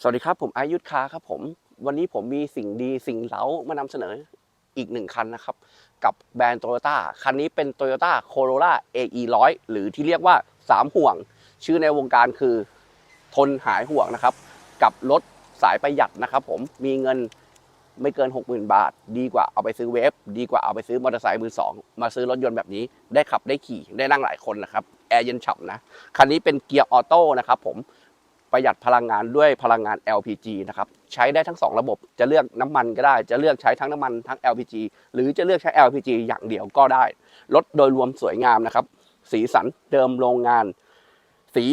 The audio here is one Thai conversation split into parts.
สวัสดีครับ ผมอายุทธคาครับผม วันนี้ผมมีสิ่งดีสิ่งเล้ามานำเสนออีกหนึ่งคันนะครับ กับแบรนด์โตโยต้าคันนี้เป็น Toyota Corolla AE 100หรือที่เรียกว่า 3 ห่วง ชื่อในวงการคือทนหายห่วงนะครับ กับรถสายประหยัดนะครับผมมีเงินไม่เกิน 60,000 บาท ดีกว่าเอาไปซื้อเวฟดีกว่าเอาไปซื้อมอเตอร์ไซค์มือสองมาซื้อรถยนต์แบบนี้ได้ขับได้ขี่ได้นั่งหลายคนนะครับแอร์เย็นฉ่ำนะคันนี้เป็นเกียร์ออโต้นะครับผม ประหยัดพลังงานด้วยพลังงาน LPG นะครับใช้ได้ทั้ง 2 ระบบจะเลือกน้ำมันก็ได้ จะเลือกใช้ทั้งน้ำมันทั้ง LPG หรือจะเลือกใช้ LPG อย่างเดียวก็ได้รถโดยรวมสวยงามนะครับ สีสันเดิมโรงงาน สี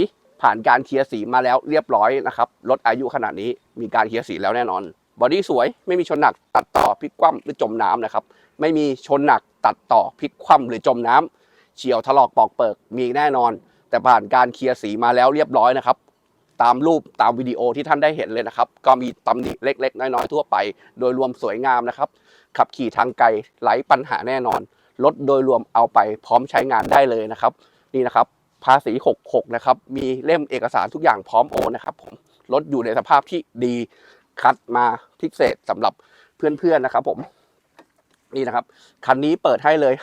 ผ่านการเคลียร์สีมาแล้วเรียบร้อยนะครับรถอายุขนาดนี้มีการเคลียร์สีแล้วแน่นอนบอดี้สวยไม่มีชนหนักตัดต่อพลิกคว่ำหรือจมน้ำนะครับไม่มีชนหนักตัดต่อพลิกคว่ำหรือจมน้ำเฉียวถลอกปอกเปิกมีแน่นอน แต่ผ่านการเคลียร์สีมาแล้วเรียบร้อยนะครับ ตามรูปตามวิดีโอที่ท่านได้เห็นเลยนะครับ ก็มีตำหนิเล็ก ๆ น้อยๆทั่วไป โดยรวมสวยงามนะครับ ขับขี่ทางไกลไร้ปัญหาแน่นอนรถโดยรวมเอาไปพร้อมใช้งานได้เลยนะครับ นี่นะครับ ภาษี 66 นะครับ มีเล่มเอกสารทุกอย่างพร้อมโอนนะครับผมรถอยู่ในสภาพที่ดีคัดมาพิเศษสำหรับเพื่อนๆนะครับผมนี่นะครับ คันนี้เปิดให้เลย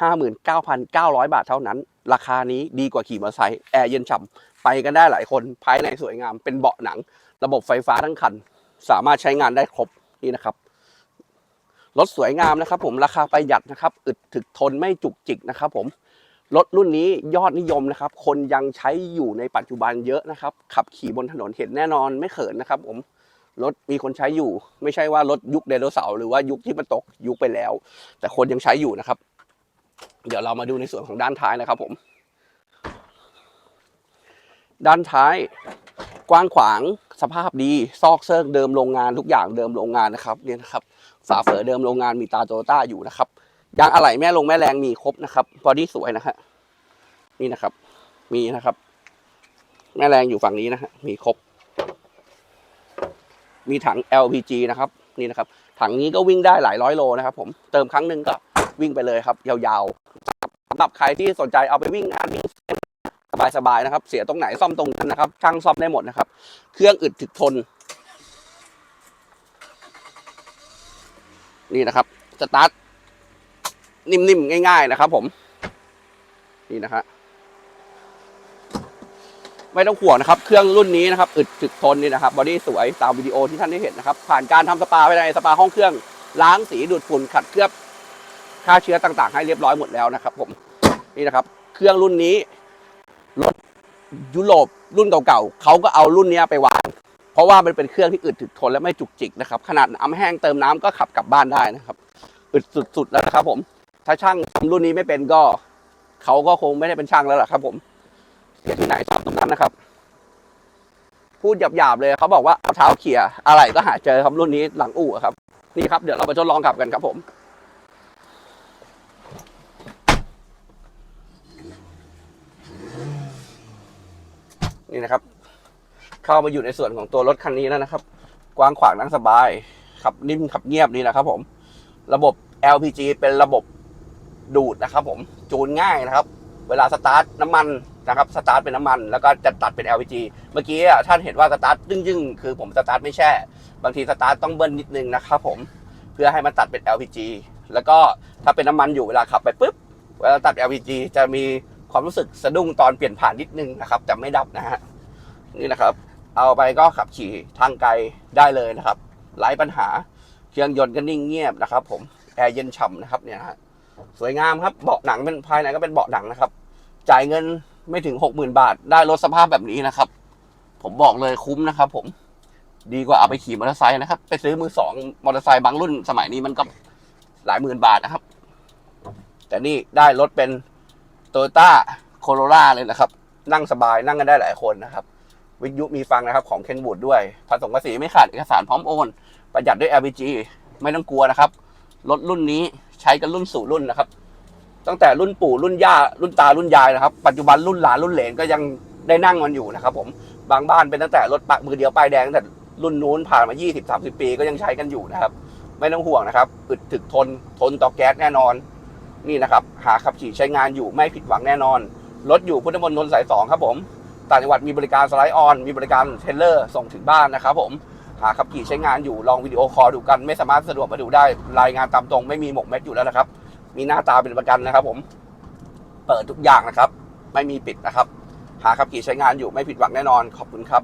59,900 บาทเท่านั้น ราคานี้ดีกว่าขี่มอเตอร์ไซค์แอร์เย็นฉ่ำไปกันได้หลายคนภายในสวยงามเป็นเบาะหนัง ระบบไฟฟ้าทั้งคัน สามารถใช้งานได้ครบนี่นะครับรถสวยงามนะครับ ผมราคาประหยัดนะครับอึดถึกทนไม่จุกจิกนะครับผมรถรุ่นนี้ยอดนิยมนะครับ คนยังใช้อยู่ในปัจจุบันเยอะนะครับ ขับขี่บนถนนเห็นแน่นอนไม่เขินนะครับ ผมรถมีคนใช้อยู่ ไม่ใช่ว่ารถยุคไดโนเสาร์หรือว่ายุคที่มันตกยุคไปแล้ว แต่คนยังใช้อยู่นะครับ เดี๋ยวเรามาดูในส่วนของด้านท้ายนะครับผม ด้านท้ายกว้างขวางสภาพดีซอกเซิร์กเดิมโรงงานทุกอย่างเดิมโรงงานนะครับเนี่ยนะครับฝาเฝอเดิมโรงงานมีตาโตต้าอยู่นะครับยางอะไหล่แม่ลงแม่แรงมีครบนะครับบอดี้สวยนะฮะนี่นะครับ มีนะครับ แม่แรงอยู่ฝั่งนี้นะฮะมีครบ มีถัง LPG นะครับ นี่นะครับ ถังนี้ก็วิ่งได้หลายร้อยโลนะครับ ผมเติมครั้งหนึ่งก็ วิ่งไปเลยครับ ยาวๆสำหรับใครที่สนใจเอาไปวิ่งงานวิ่งสบายๆนะครับ เสียตรงไหนซ่อมตรงนั้นนะครับ ช่างซ่อมได้หมดนะครับ เครื่องอึดถึกทน นี่นะครับสตาร์ทนิ่มๆง่าย ๆนะครับ ผม นี่นะฮะไม่ต้องห่วงนะครับ เครื่องรุ่นนี้นะครับอึดถึกทนนี่นะครับบอดี้สวยตามวิดีโอที่ท่านได้เห็นนะครับ ผ่านการทำสปาภายในสปาห้องเครื่อง ล้างสีดูดฝุ่นขัดเคลือบ ฆ่าเชื้อต่างๆ ให้เรียบร้อยหมดแล้วนะครับ ผมนี่นะครับ เครื่องรุ่นนี้รถยุโรปรุ่นเก่าๆเขาก็เอารุ่นนี้ไปวาง เพราะว่ามันเป็นเครื่องที่อึดถึกทนและไม่จุกจิกนะครับ ขนาดน้ำแห้งเติมน้ำก็ขับกลับบ้านได้นะครับ อึดสุดๆแล้วนะครับ ผม ถ้าช่างทำรุ่นนี้ไม่เป็นก็เขาก็คงไม่ได้เป็นช่างแล้วล่ะครับ ผมเสียที่ไหนชอบตรงนั้นนะครับพูดหยาบๆเลยเขาบอกว่าเอาเท้าเขี่ยอะไรก็หาเจอครับรุ่นนี้หลังอู่ครับ นี่ครับเดี๋ยวเราไปทดลองขับกันครับผม นี่นะครับ เข้ามาอยู่ในส่วนของตัวรถคันนี้แล้วนะครับ กว้างขวางนั่งสบาย ขับนิ่มขับเงียบนี่นะครับ ผม ระบบ LPG เป็นระบบดูดนะครับ ผมจูนง่ายนะครับ เวลาสตาร์ทน้ำมันนะครับสตาร์ทเป็นน้ำมัน แล้วก็จะตัดเป็น LPG เมื่อกี้ท่านเห็นว่าสตาร์ทยึ่งๆคือผมสตาร์ทไม่แช่ บางทีสตาร์ทต้องเบิ้ลนิดนึงนะครับผมเพื่อให้มันตัดเป็น LPG แล้วก็ถ้าเป็นน้ำมันอยู่เวลาขับไปปุ๊บเวลาตัด LPG จะมี ความรู้สึกสะดุ้งตอนเปลี่ยนผ่านนิดนึงนะครับจะไม่ดับนะฮะนี่นะครับ เอาไปก็ขับขี่ทางไกลได้เลยนะครับไร้ปัญหาเครื่องยนต์ก็นิ่งเงียบนะครับ ผมแอร์เย็นฉ่ำนะครับเนี่ยฮะสวยงามครับเบาะหนังเป็นภายในก็เป็นเบาะหนังนะครับ จ่ายเงินไม่ถึงหกหมื่นบาท ได้รถสภาพแบบนี้นะครับ ผมบอกเลยคุ้มนะครับ ผมดีกว่าเอาไปขี่มอเตอร์ไซค์นะครับ ไปซื้อมือสองมอเตอร์ไซค์บางรุ่นสมัยนี้มันก็หลายหมื่นบาทนะครับ แต่นี่ได้รถเป็น โตโยต้าโคโรล่าเลยนะครับ นั่งสบายนั่งกันได้หลายคนนะครับ วิทยุมีฟังนะครับของเคนบูดด้วยผสมภาษีไม่ขาดเอกสารพร้อมโอน ประหยัดด้วย LPG ไม่ต้องกลัวนะครับ รถรุ่นนี้ใช้กันรุ่นสู่รุ่นนะครับ ตั้งแต่รุ่นปู่รุ่นย่ารุ่นตารุ่นยายนะครับ ปัจจุบันรุ่นหลานรุ่นเหลนก็ยังได้นั่งมันอยู่นะครับ ผมบางบ้านเป็นตั้งแต่รถปะมือเดียวป้ายแดงตั้งแต่รุ่นนู้นผ่านมา 20-30 ปีก็ยังใช้กันอยู่นะครับ ไม่ต้องห่วงนะครับอึดถึกทนทนต่อแก๊สแน่นอน นี่นะครับ หาขับขี่ใช้งานอยู่ไม่ผิดหวังแน่นอน รถอยู่พุทธมณฑลสายสองครับผม ต่างจังหวัดมีบริการสไลด์ออน มีบริการเทรลเลอร์ส่งถึงบ้านนะครับผม หาขับขี่ใช้งานอยู่ ลองวิดีโอคอลดูกัน ไม่สามารถสะดวกมาดูได้ รายงานตามตรงไม่มีหมกเม็ดอยู่แล้วนะครับ มีหน้าตาเป็นประกันนะครับผม เปิดทุกอย่างนะครับ ไม่มีปิดนะครับ หาขับขี่ใช้งานอยู่ไม่ผิดหวังแน่นอน ขอบคุณครับ